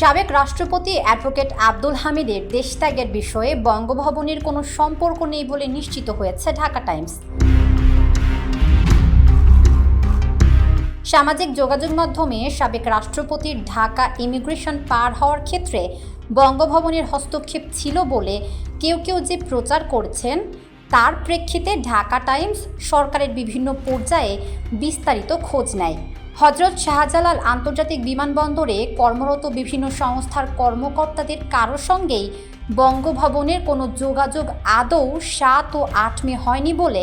সাবেক রাষ্ট্রপতি অ্যাডভোকেট আব্দুল হামিদের দেশত্যাগের বিষয়ে বঙ্গভবনের কোনো সম্পর্ক নেই বলে নিশ্চিত হয়েছে ঢাকা টাইমস। সামাজিক যোগাযোগ মাধ্যমে সাবেক রাষ্ট্রপতির ঢাকা ইমিগ্রেশন পার হওয়ার ক্ষেত্রে বঙ্গভবনের হস্তক্ষেপ ছিল বলে কেউ কেউ যে প্রচার করছেন, তার প্রেক্ষিতে ঢাকা টাইমস সরকারের বিভিন্ন পর্যায়ে বিস্তারিত খোঁজ নেয়। হজরত শাহজালাল আন্তর্জাতিক বিমানবন্দরে কর্মরত বিভিন্ন সংস্থার কর্মকর্তাদের কারোর সঙ্গেই বঙ্গভবনের কোনো যোগাযোগ আদৌ সাত ও আট মে হয়নি বলে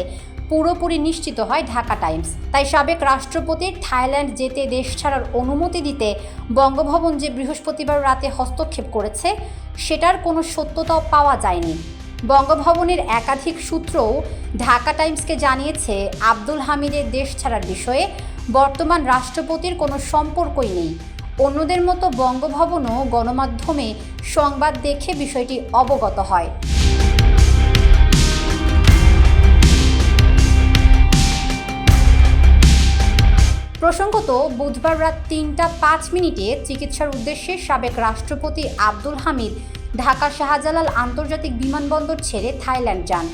পুরোপুরি নিশ্চিত হয় ঢাকা টাইমস। তাই সাবেক রাষ্ট্রপতির থাইল্যান্ড যেতে দেশ ছাড়ার অনুমতি দিতে বঙ্গভবন যে বৃহস্পতিবার রাতে হস্তক্ষেপ করেছে, সেটার কোনো সত্যতাও পাওয়া যায়নি। বঙ্গভবনের একাধিক সূত্রও ঢাকা টাইমসকে জানিয়েছে, আব্দুল হামিদের দেশ ছাড়ার বিষয়ে বর্তমান রাষ্ট্রপতির কোনো সম্পর্কই নেই। অন্যদের মতো বঙ্গভবনও গণমাধ্যমে সংবাদ দেখে বিষয়টি অবগত হয়। প্রসঙ্গত, বুধবার রাত তিনটা পাঁচ মিনিটে চিকিৎসার উদ্দেশ্যে সাবেক রাষ্ট্রপতি আব্দুল হামিদ ঢাকা শাহজালাল আন্তর্জাতিক বিমানবন্দর ছেড়ে থাইল্যান্ড যান।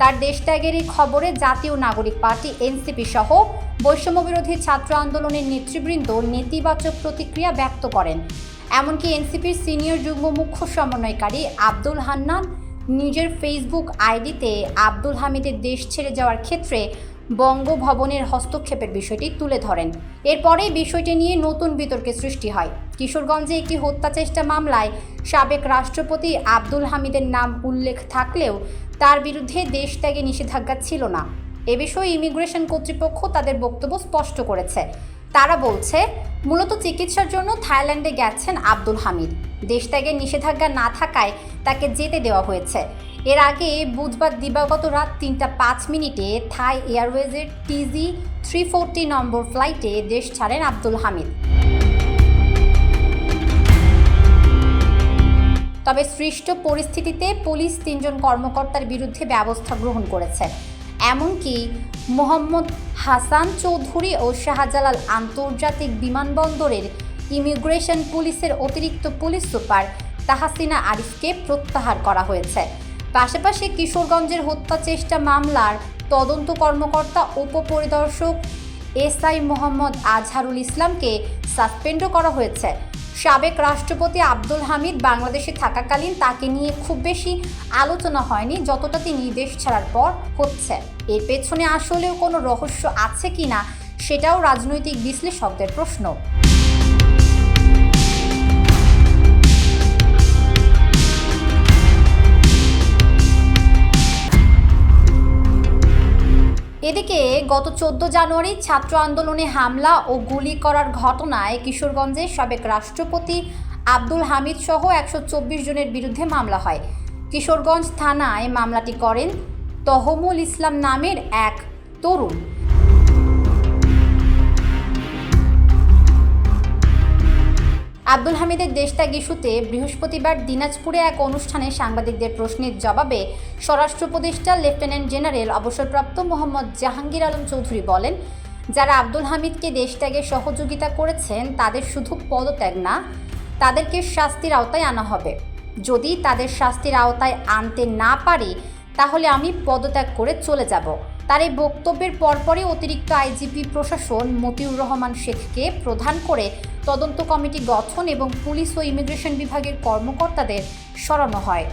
তার দেশত্যাগের এই খবরে জাতীয় নাগরিক পার্টি, এনসিপি সহ বৈষম্যবিরোধী ছাত্র আন্দোলনের নেতৃবৃন্দ নেতিবাচক প্রতিক্রিয়া ব্যক্ত করেন। এমনকি এনসিপির সিনিয়র যুগ্ম মুখ্য সমন্বয়কারী আব্দুল হান্নান নিজের ফেসবুক আইডিতে আব্দুল হামিদের দেশ ছেড়ে যাওয়ার ক্ষেত্রে বঙ্গভবনের হস্তক্ষেপের বিষয়টি তুলে ধরেন। এরপরেই বিষয়টি নিয়ে নতুন বিতর্কের সৃষ্টি হয়। কিশোরগঞ্জে একটি হত্যা চেষ্টা মামলায় সাবেক রাষ্ট্রপতি আব্দুল হামিদের নাম উল্লেখ থাকলেও তার বিরুদ্ধে দেশ ত্যাগে নিষেধাজ্ঞা ছিল না। এ বিষয়ে ইমিগ্রেশন কর্তৃপক্ষ তাদের বক্তব্য স্পষ্ট করেছে। তারা বলছে, মূলত চিকিৎসার জন্য থাইল্যান্ডে গেছেন আব্দুল হামিদ। দেশত্যাগের নিষেধাজ্ঞা না থাকায় তাকে যেতে দেওয়া হয়েছে। এর আগে বুধবার দিবাগত রাত তিনটা পাঁচ মিনিটে থাই এয়ারওয়েজের টিজি থ্রি ফোরটি নম্বর ফ্লাইটে দেশ ছাড়েন আব্দুল হামিদ। তবে সৃষ্ট পরিস্থিতিতে পুলিশ তিনজন কর্মকর্তার বিরুদ্ধে ব্যবস্থা গ্রহণ করেছে। এমনকি মোহাম্মদ হাসান চৌধুরী ও শাহজালাল আন্তর্জাতিক বিমানবন্দরের ইমিগ্রেশন পুলিশের অতিরিক্ত পুলিশ সুপার তাহাসিনা আরিফকে প্রত্যাহার করা হয়েছে। পাশাপাশি কিশোরগঞ্জের হত্যা চেষ্টা মামলার তদন্ত কর্মকর্তা, উপপরিদর্শক এসআই মোহাম্মদ আজহারুল ইসলামকে সাসপেন্ডও করা হয়েছে। সাবেক রাষ্ট্রপতি আব্দুল হামিদ বাংলাদেশে থাকাকালীন তাকে নিয়ে খুব বেশি আলোচনা হয়নি, যতটা তিনি দেশ ছাড়ার পর হচ্ছে। এর পেছনে আসলেও কোনো রহস্য আছে কিনা, সেটাও রাজনৈতিক বিশ্লেষকদের প্রশ্ন। এদিকে গত চোদ্দ জানুয়ারি ছাত্র আন্দোলনে হামলা ও গুলি করার ঘটনায় কিশোরগঞ্জে সাবেক রাষ্ট্রপতি আব্দুল হামিদ সহ একশো চব্বিশ জনের বিরুদ্ধে মামলা হয়। কিশোরগঞ্জ থানায় মামলাটি করেন তহমুল ইসলাম নামের এক তরুণ। আব্দুল হামিদের দেশত্যাগ ইস্যুতে বৃহস্পতিবার দিনাজপুরে এক অনুষ্ঠানে সাংবাদিকদের প্রশ্নের জবাবে স্বরাষ্ট্র উপদেষ্টা লেফটেন্যান্ট জেনারেল অবসরপ্রাপ্ত মোহাম্মদ জাহাঙ্গীর আলম চৌধুরী বলেন, যারা আব্দুল হামিদকে দেশত্যাগে সহযোগিতা করেছেন, তাদের শুধু পদত্যাগ না, তাদেরকে শাস্তির আওতায় আনা হবে। যদি তাদের শাস্তির আওতায় আনতে না পারি, তাহলে আমি পদত্যাগ করে চলে যাব। তার এই বক্তব্যের পরপরই অতিরিক্ত আইজিপি প্রশাসন মতিউর রহমান শেখকে প্রধান করে তদন্ত কমিটি গঠন এবং পুলিশ ও ইমিগ্রেশন বিভাগের কর্মকর্তাদের সরানো হয়।